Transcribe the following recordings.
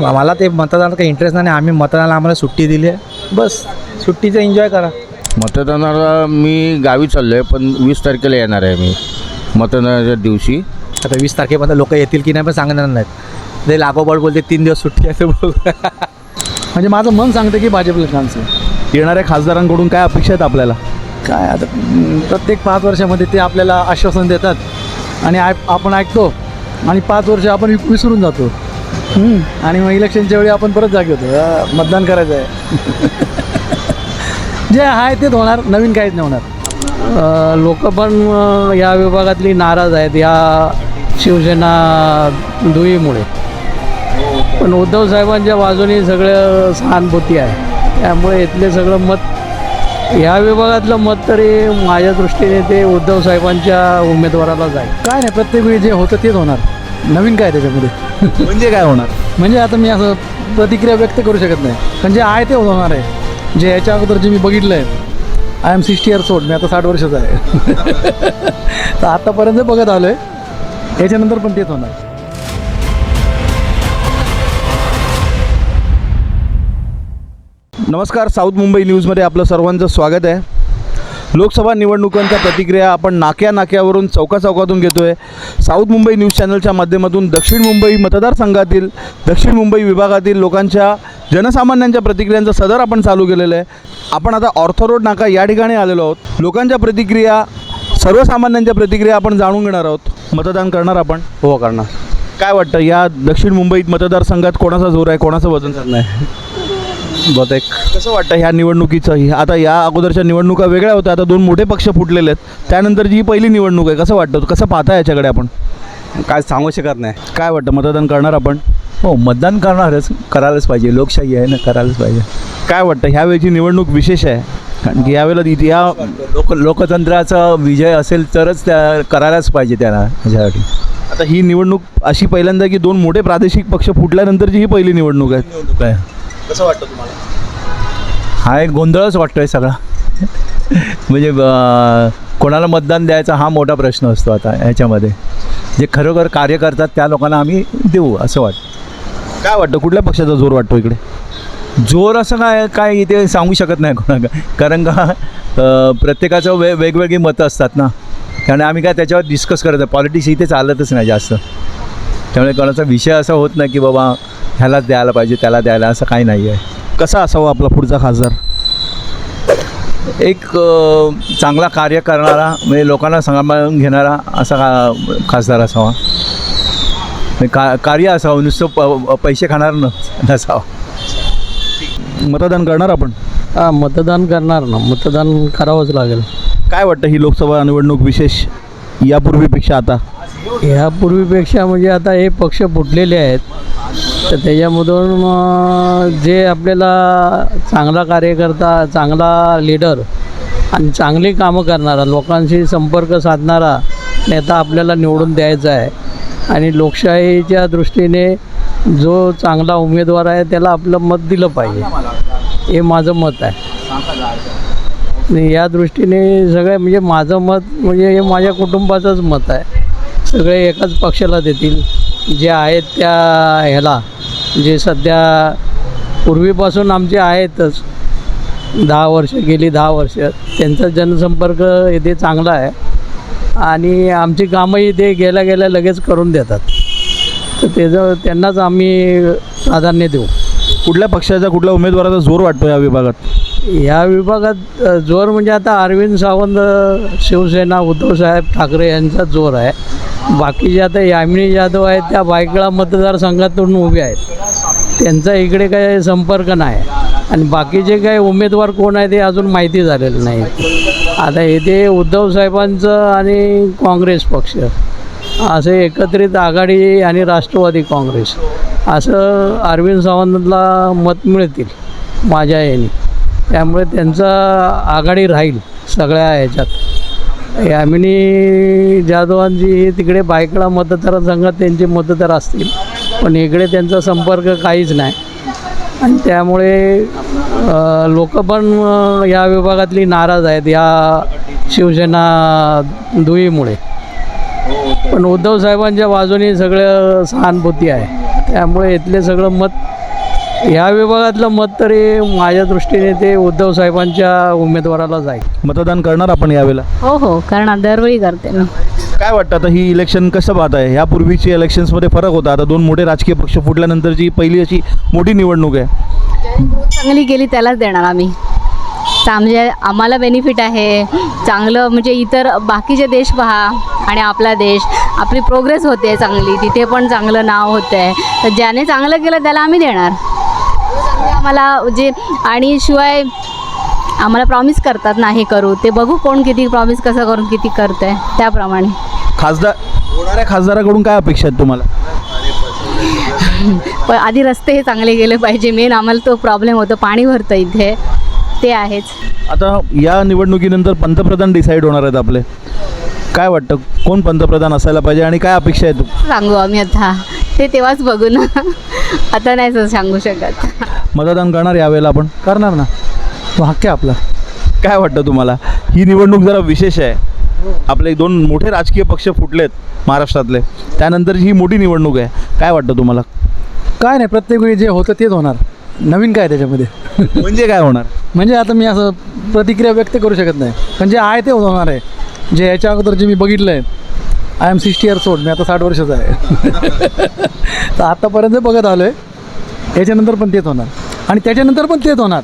मला ते मतदानात काही इंटरेस्ट नाही. आम्ही मतदानाला आम्हाला सुट्टी दिली आहे. बस सुट्टीचं एन्जॉय करा. मतदानाला मी गावी चाललो आहे पण वीस तारखेला येणार आहे मी मतदानाच्या दिवशी. आता वीस तारखेपर्यंत लोक येतील की नाही पण सांगणार नाहीत. ते लागोपाठ बोलते तीन दिवस सुट्टी आहे. ते बघू म्हणजे माझं मन सांगतं की भाजपला चान्स आहे येणाऱ्या खासदारांकडून काय अपेक्षा आहेत आपल्याला? काय आता प्रत्येक पाच वर्षामध्ये ते आपल्याला आश्वासन देतात. आणि ऐक- आपण ऐकतो. आणि पाच वर्ष आपण विसरून जातो. हम्म. आणि मग इलेक्शनच्या वेळी आपण परत जागे होतो. मतदान करायचं आहे. जे आहे तेच होणार नवीन काहीच नाही होणार. लोक पण या विभागातली नाराज आहेत. या शिवसेना दुईमुळे पण उद्धव साहेबांच्या बाजूने सगळं सहानुभूती आहे. त्यामुळे इथले सगळं मत या विभागातलं मत तरी माझ्या दृष्टीने ते उद्धव साहेबांच्या उमेदवाराला जाईल काय नाही प्रत्येक वेळी जे होतं तेच होणार. नवीन काय त्याच्यामध्ये? म्हणजे काय होणार? म्हणजे आता मी असं प्रतिक्रिया व्यक्त करू शकत नाही. पण जे आहे ते होणार आहे. जे याच्या अगोदर जे मी बघितलं आहे I am sixty years old मी आता साठ वर्षाचा आहे. तर आतापर्यंत बघत आलो आहे याच्यानंतर पण तेच होणार. नमस्कार साऊथ मुंबई न्यूजमध्ये आपलं सर्वांचं स्वागत आहे. लोकसभा निवडणुकांच्या प्रतिक्रिया आपण नाक्या नाक्यावरून चौका चौकातून घेतो आहे साऊथ मुंबई न्यूज चॅनलच्या माध्यमातून दक्षिण मुंबई मतदारसंघातील दक्षिण मुंबई विभागातील लोकांच्या जनसामान्यांच्या प्रतिक्रियांचं सदर आपण चालू केलेलं आहे. आपण आता ऑर्थो रोड नाका या ठिकाणी आलेलो आहोत. लोकांच्या प्रतिक्रिया सर्वसामान्यांच्या प्रतिक्रिया आपण जाणून घेणार आहोत. मतदान करणार आपण? हो करणार. काय वाटतं या दक्षिण मुंबईत मतदारसंघात कोणाचा जोर आहे कोणाचं वजन चाललं आहे? बहुतेक. कसं वाटतं ह्या निवडणुकीचं? ही- आता या अगोदरच्या निवडणुका वेगळ्या होत्या आता दोन मोठे पक्ष फुटलेले आहेत. त्यानंतर जी पहिली निवडणूक आहे कसं वाटतं? कसं पाहता याच्याकडे आपण? काय सांगू शकत नाही. काय वाटतं? मतदान करणार आपण? हो मतदान करणारच करायलाच पाहिजे. लोकशाही आहे ना करायलाच पाहिजे. काय वाटतं? ह्यावेळची निवडणूक विशेष आहे. कारण की यावेळेला इथे या लोक लोकतंत्राचा विजय असेल तरच त्या करायलाच पाहिजे त्यांना ह्याच्यासाठी आता ही निवडणूक अशी पहिल्यांदा की दोन मोठे प्रादेशिक पक्ष फुटल्यानंतरची ही पहिली निवडणूक आहे. काय कसं वाटतं तुम्हाला? हा एक गोंधळच वाटतोय सगळा. म्हणजे कोणाला मतदान द्यायचा हा मोठा प्रश्न असतो आता ह्याच्यामध्ये जे खरोखर कार्य करतात त्या लोकांना आम्ही देऊ असं वाटतं. काय वाटतं? कुठल्या पक्षाचा जोर वाटतो इकडे? जोर असं काय काय इथे सांगू शकत नाही कोणा कारण का प्रत्येकाचं वे वेगवेगळी मतं असतात ना. त्यामुळे आम्ही काय त्याच्यावर डिस्कस करत आहे पॉलिटिक्स इथे चालतच नाही जास्त. त्यामुळे कोणाचा विषय असा होत नाही की बाबा ह्यालाच द्यायला पाहिजे त्याला द्यायला असं काही नाही आहे कसा असावा आपला पुढचा खासदार? एक चांगला कार्य करणारा म्हणजे लोकांना सांभाळून घेणारा असा खा खासदार असावा. म्हणजे का कार्य असावं नुसतं प पैसे खाणार न नसावं. मतदान करणार आपण? हा मतदान करणार ना मतदान करावंच लागेल. काय वाटतं ही लोकसभा निवडणूक विशेष यापूर्वीपेक्षा आता? ह्यापूर्वीपेक्षा म्हणजे आता हे पक्ष फुटलेले आहेत तर त्याच्यामधून जे आपल्याला चांगला कार्यकर्ता चांगला लीडर आणि चांगली कामं करणारा लोकांशी संपर्क साधणारा नेता आपल्याला निवडून द्यायचा आहे. आणि लोकशाहीच्या दृष्टीने जो चांगला उमेदवार आहे त्याला आपलं मत दिलं पाहिजे. हे माझं मत आहे. आणि या दृष्टीने सगळे म्हणजे माझं मत म्हणजे हे माझ्या कुटुंबाचंच मत आहे. सगळे एकाच पक्षाला देतील. जे आहेत त्या ह्याला. जे सध्या पूर्वीपासून आमचे आहेतच. दहा वर्ष गेली दहा वर्ष. त्यांचा जनसंपर्क इथे चांगला आहे. आणि आमची कामंही ते गेल्या गेल्या लगेच करून देतात. तर त्याचं त्यांनाच आम्ही प्राधान्य देऊ. कुठल्या पक्षाचा कुठल्या उमेदवाराचा जोर वाटतो या विभागात? या विभागात जोर म्हणजे आता अरविंद सावंत शिवसेना उद्धवसाहेब ठाकरे यांचा जोर आहे. बाकीचे आता यामिनी जाधव आहेत त्या बायकळा मतदारसंघातून उभे आहेत. त्यांचा इकडे काही संपर्क नाही. आणि बाकीचे काही उमेदवार कोण आहे ते अजून माहिती झालेलं नाही. आता येथे उद्धव साहेबांचं आणि काँग्रेस पक्ष. असे एकत्रित आघाडी आणि राष्ट्रवादी काँग्रेस. असं अरविंद सावंतला मत मिळतील माझ्या याने. त्यामुळे त्यांचा आघाडी राहील सगळ्या ह्याच्यात. यामिनी जाधवांची तिकडे बायकडा मतदारसंघात त्यांचे मतदार असतील. पण इकडे त्यांचा संपर्क काहीच नाही. आणि त्यामुळे लोक पण या विभागातली नाराज आहेत या शिवसेना दुईमुळे. पण उद्धव साहेबांच्या बाजूने सगळं सहानुभूती आहे. त्यामुळे इथले सगळं मत ह्या विभागातलं मत तरी माझ्या दृष्टीने ते उद्धव साहेबांच्या उमेदवाराला जाईल. मतदान करणार आपण यावेळेला? हो हो करणार. दरवेळी करते मी काय वाटतं आता ही इलेक्शन कसं पाहत आहे ह्यापूर्वीची इलेक्शन्समध्ये फरक होता. आता दोन मोठे राजकीय पक्ष फुटल्यानंतरची पहिली अशी मोठी निवडणूक आहे. चांगली केली त्यालाच देणार आम्ही. चा- म्हणजे आम्हाला बेनिफिट आहे. चांगलं म्हणजे इतर बाकीचे देश पहा आणि आपला देश. आपली प्रोग्रेस होते चांगली. तिथे पण चांगलं नाव होतं आहे तर ज्याने चांगलं केलं त्याला आम्ही देणार. आम्हाला जे आणि शिवाय आम्हाला प्रॉमिस करतात ना हे करू. ते बघू कोण किती प्रॉमिस कसं करून किती करतं आहे त्याप्रमाणे. खासदार होणाऱ्या खासदाराकडून काय अपेक्षा आहेत तुम्हाला? पण आधी रस्ते हे चांगले गेले पाहिजे. मेन आम्हाला तो प्रॉब्लेम होतो पाणी भरतं इथे. ते आहेच. आता या निवडणुकीनंतर पंतप्रधान डिसाईड होणार आहेत आपले. काय वाटतं? कोण पंतप्रधान असायला पाहिजे आणि काय अपेक्षा आहे तू सांगू आम्ही आता. ते तेव्हाच बघू ना. आता नाही सर सांगू शकत. मतदान करणार यावेळेला आपण. करणार ना. तो हक्क आहे आपला. काय वाटतं तुम्हाला? ही निवडणूक जरा विशेष आहे. आपले दोन मोठे राजकीय पक्ष फुटलेत महाराष्ट्रातले. त्यानंतर ही मोठी निवडणूक आहे. काय वाटतं तुम्हाला? काय नाही प्रत्येक वेळी जे होतं तेच होणार. नवीन काय त्याच्यामध्ये? म्हणजे काय होणार? म्हणजे आता मी असं प्रतिक्रिया व्यक्त करू शकत नाही. पण जे आहे ते होणार आहे. जे याच्या अगोदर जे मी बघितलं आहे I am sixty years old मी आता साठ वर्षाचा आहे. तर आत्तापर्यंत बघत आलो आहे याच्यानंतर पण तेच होणार. आणि त्याच्यानंतर पण तेच होणार.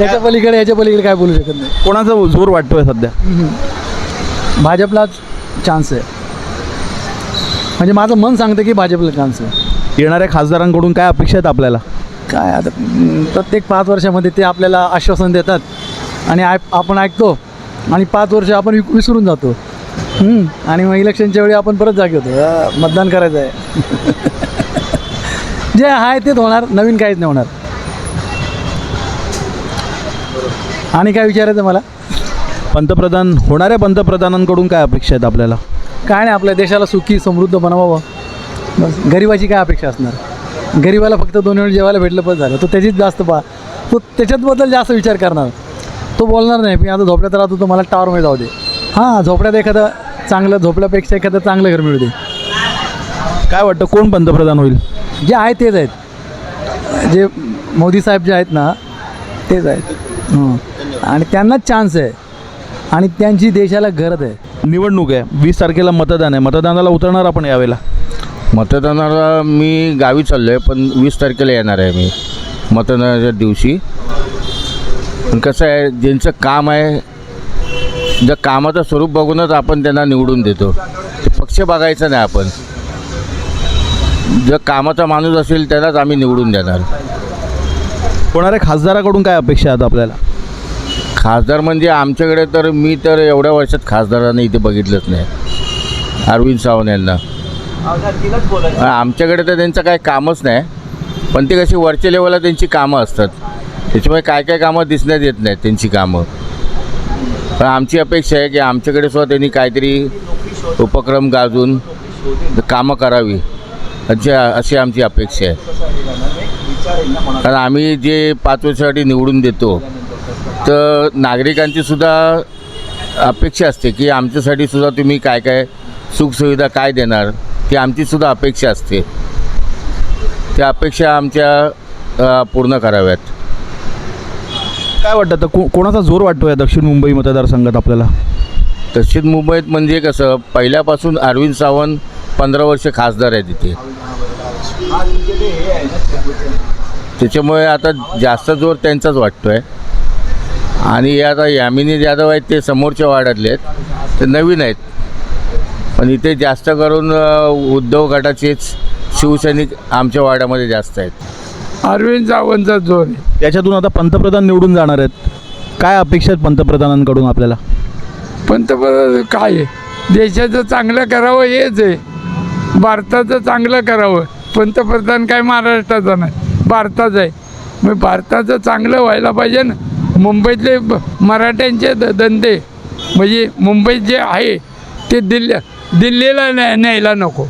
याच्या पलीकडे याच्या पलीकडे काय बोलू शकत नाही. कोणाचा जोर वाटतोय सध्या? भाजपलाच चान्स आहे. म्हणजे माझं मन सांगतं की भाजपला चान्स आहे. येणाऱ्या खासदारांकडून काय अपेक्षा आहेत आपल्याला? काय आता प्रत्येक पाच वर्षामध्ये ते आपल्याला आश्वासन देतात. आणि आपण ऐकतो. आणि पाच वर्ष आपण विसरून जातो. हम्म, आणि मग इलेक्शनच्या वेळी आपण परत जागे होतो. मतदान करायचं आहे. जे आहे तेच होणार नवीन काहीच नाही होणार. आणि काय विचारायचं मला? पंतप्रधान होणाऱ्या पंतप्रधानांकडून काय अपेक्षा आहेत आपल्याला? काय नाही आपल्या देशाला सुखी समृद्ध बनवावं. बस. गरिबाची काय अपेक्षा असणार? गरिबाला फक्त दोन वेळ जेवायला भेटलं पण झालं. तो त्याचीच जास्त पा तो त्याच्यातबद्दल जास्त विचार करणार. तो बोलणार नाही मी आता झोपड्यात राहतो तो मला टावरमध्ये जाऊ दे. हां झोपड्यात एखादं चांगलं झोपड्यापेक्षा एखादं चांगलं घर मिळू दे. काय वाटतं कोण पंतप्रधान होईल? जे आहे तेच आहेत. जे मोदी साहेब जे आहेत ना तेच आहेत. हं. आणि त्यांनाच चान्स आहे. आणि त्यांची देशाला गरज आहे. निवडणूक आहे. वीस तारखेला मतदान आहे. मतदानाला उतरणार आपण यावेळेला? मतदानाला मी गावी चाललो आहे पण वीस तारखेला येणार आहे मी. मतदानाच्या दिवशी. पण कसं आहे ज्यांचं काम आहे ज्या कामाचं स्वरूप बघूनच आपण त्यांना निवडून देतो. ते पक्ष बघायचं नाही आपण. जर कामाचा माणूस असेल त्यालाच आम्ही निवडून देणार. होणाऱ्या खासदाराकडून काय अपेक्षा आहेत आपल्याला? खासदार म्हणजे आमच्याकडे तर मी तर एवढ्या वर्षात खासदारांना इथे बघितलंच नाही. अरविंद सावंत यांना. आमच्याकडे तर त्यांचं काही कामच नाही. पण ते कशी वरच्या लेवलला त्यांची कामं असतात. त्याच्यामुळे काय काय कामं दिसण्यात येत नाहीत त्यांची कामं. पण आमची अपेक्षा आहे की आमच्याकडे सुद्धा त्यांनी काहीतरी उपक्रम गाजून कामं करावी. अशी अशी आमची अपेक्षा आहे. कारण आम्ही जे पाच वर्षासाठी निवडून देतो तर नागरिकांची सुद्धा अपेक्षा असते की आमच्यासाठी सुद्धा तुम्ही काय काय सुखसुविधा काय देणार ती आमची सुद्धा अपेक्षा असते. त्या अपेक्षा आमच्या पूर्ण कराव्यात. काय वाटतं? आता को कोणाचा जोर वाटतो या दक्षिण मुंबई मतदारसंघात आपल्याला? दक्षिण मुंबईत म्हणजे कसं पहिल्यापासून अरविंद सावंत पंधरा वर्ष खासदार आहे तिथे त्याच्यामुळे आता जास्त जोर त्यांचाच वाटतो आहे आणि हे आता यामिनी जाधव आहेत ते समोरच्या वाड्यातले आहेत. ते नवीन आहेत. पण इथे जास्त करून उद्धव गटाचेच शिवसैनिक आमच्या वाड्यामध्ये जास्त आहेत. अरविंद सावंतचा जोर आहे. त्याच्यातून आता पंतप्रधान निवडून जाणार आहेत. काय अपेक्षा आहेत पंतप्रधानांकडून आपल्याला? पंतप्रधान काय आहे? देशाचं चांगलं करावं हेच आहे. भारताचं चांगलं करावं. पंतप्रधान काय महाराष्ट्राचा नाही. भारताचा आहे. मग भारताचं चांगलं व्हायला पाहिजे ना. मुंबईतले ब- मराठ्यांचे द धंदे. म्हणजे मुंबईत जे आहे ते दिल्ली दिल्लीला न्या न्यायला नको.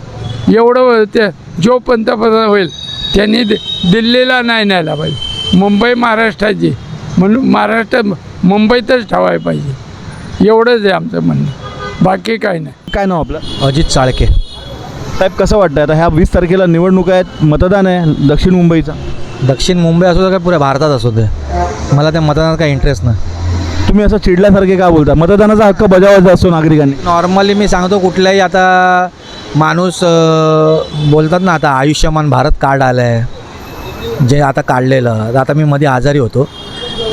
एवढं ते जो पंतप्रधान होईल त्यांनी दि- दिल्लीला नाही न्यायला पाहिजे. मुंबई महाराष्ट्राची म्हणून महाराष्ट्र मुंबईतच ठेवायला पाहिजे. एवढंच आहे आमचं म्हणणं. बाकी काय नाही. काय नाव आपलं? अजित चाळके. साहेब कसं वाटतं आता ह्या वीस तारखेला निवडणूक आहेत मतदान आहे दक्षिण मुंबईचा. दक्षिण मुंबई असो का पुऱ्या भारतात असू दे मला त्या मतदानात काही इंटरेस्ट नाही. तुम्ही असं चिडल्यासारखे का बोलता? मतदानाचा हक्क बजावायचा असतो नागरिकांनी. नॉर्मली मी सांगतो कुठल्याही आता माणूस बोलतात ना आता आयुष्यमान भारत कार्ड आलं आहे जे आता काढलेलं. तर आता मी मध्ये आजारी होतो.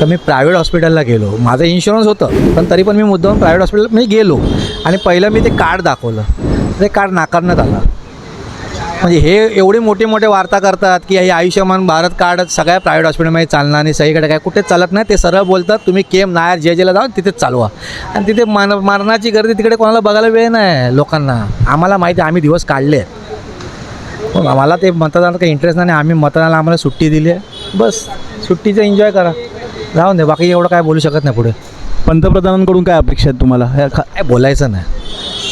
तर मी प्रायव्हेट हॉस्पिटलला गेलो. माझं इन्शुरन्स होतं. पण तरी पण मी मुद्दाम प्रायव्हेट हॉस्पिटल मी गेलो. आणि पहिलं मी ते कार्ड दाखवलं. ते कार्ड नाकारण्यात आलं. म्हणजे हे एवढे मोठे मोठे वार्ता करतात की हे आयुष्यमान भारत कार्ड सगळ्या प्रायव्हेट हॉस्पिटलमध्ये चालणार नाही सगळीकडे काय कुठेच चालत नाही ते सरळ बोलतात तुम्ही केम नायर जे जेला जाऊन तिथेच चालवा. आणि तिथे मान मरणाची गर्दी तिकडे कोणाला बघायला वेळ नाही लोकांना. आम्हाला माहिती आहे आम्ही दिवस काढले. आम्हाला ते मतदानात काही इंटरेस्ट नाही आम्ही मतदानाला आम्हाला सुट्टी दिली आहे. बस सुट्टीचं एन्जॉय करा. राहून दे बाकी एवढं काय बोलू शकत नाही पुढे. पंतप्रधानांकडून काय अपेक्षा आहेत तुम्हाला? काय बोलायचं नाही.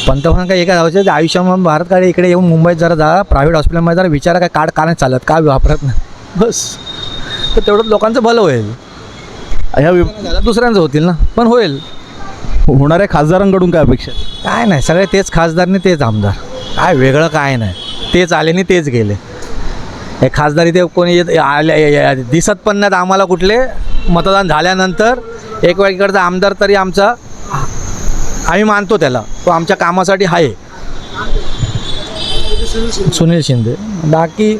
पंतप्रधान काय एका ते आयुष्यमान भारत कार्ड इकडे येऊन मुंबईत जरा जा प्रायव्हेट हॉस्पिटलमध्ये जरा विचारा काय कार्ड का नाही चालत का वापरत नाही. बस. तर तेवढं लोकांचं भलं होईल. ह्या वि- दुसऱ्यांचं होतील ना पण होईल. होणाऱ्या खासदारांकडून काय अपेक्षा आहेत? काय नाही सगळे तेच खासदार आणि तेच आमदार. काय वेगळं काय नाही. तेच आले आणि तेच गेले. हे खासदार इथे कोणी येत आले दिसत पण नाहीत आम्हाला कुठले. मतदान झाल्यानंतर एक वेळ इकडचा आमदार तरी आमचा आम्ही मानतो त्याला. तो आमच्या कामासाठी आहे. सुनील शिंदे. बाकी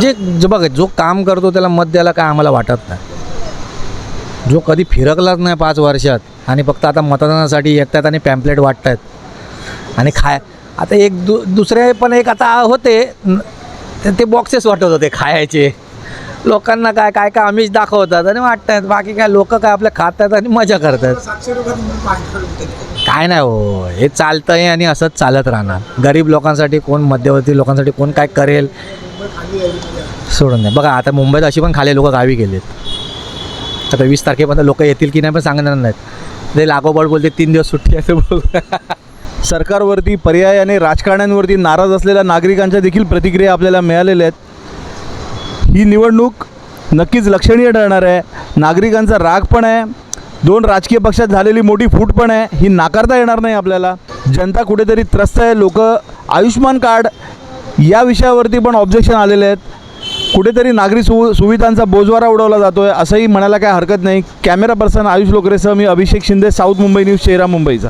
जे जे बघा जो काम करतो त्याला मत द्यायला काय आम्हाला वाटत नाही. जो कधी फिरकलाच नाही पाच वर्षात आणि फक्त आता मतदानासाठी येतात आणि पॅम्पलेट वाटत आहेत आणि खाय आता एक दु दुसरे पण एक आता होते. ते बॉक्सेस वाटत होते खायचे. लोकांना काय काय काय आम्हीच दाखवतात आणि वाटतात बाकी काय लोक काय आपल्या खातात आणि मजा करतात. काय नाही हो हे चालतंय आणि असंच चालत राहणार. गरीब लोकांसाठी कोण मध्यवर्ती लोकांसाठी कोण काय करेल? सोडून नाही बघा आता मुंबईत अशी पण खाली लोक गावी गेलेत. आता वीस तारखेपर्यंत लोक येतील की नाही पण सांगणार नाहीत. ते लागोपाठ बोलते तीन दिवस सुट्टी आहे. बघू सरकारवरती पर्यायाने राजकारण्यांवरती नाराज असलेल्या नागरिकांच्या देखील प्रतिक्रिया आपल्याला मिळालेल्या आहेत. ही निवडणूक नक्कीच लक्षणीय ठरणार आहे. नागरिकांचा राग पण आहे. दोन राजकीय पक्षात झालेली मोठी फूट पण आहे. ही नाकारता येणार नाही आपल्याला. जनता कुठेतरी त्रस्त आहे. लोक आयुष्यमान कार्ड या विषयावरती पण ऑब्जेक्शन आलेले आहेत. कुठेतरी नागरी सु सुविधांचा बोजवारा उडवला जातो आहे असंही म्हणायला काय हरकत नाही. कॅमेरा पर्सन आयुष लोकरेसह मी अभिषेक शिंदे साऊथ मुंबई न्यूज चेहरा मुंबईचा.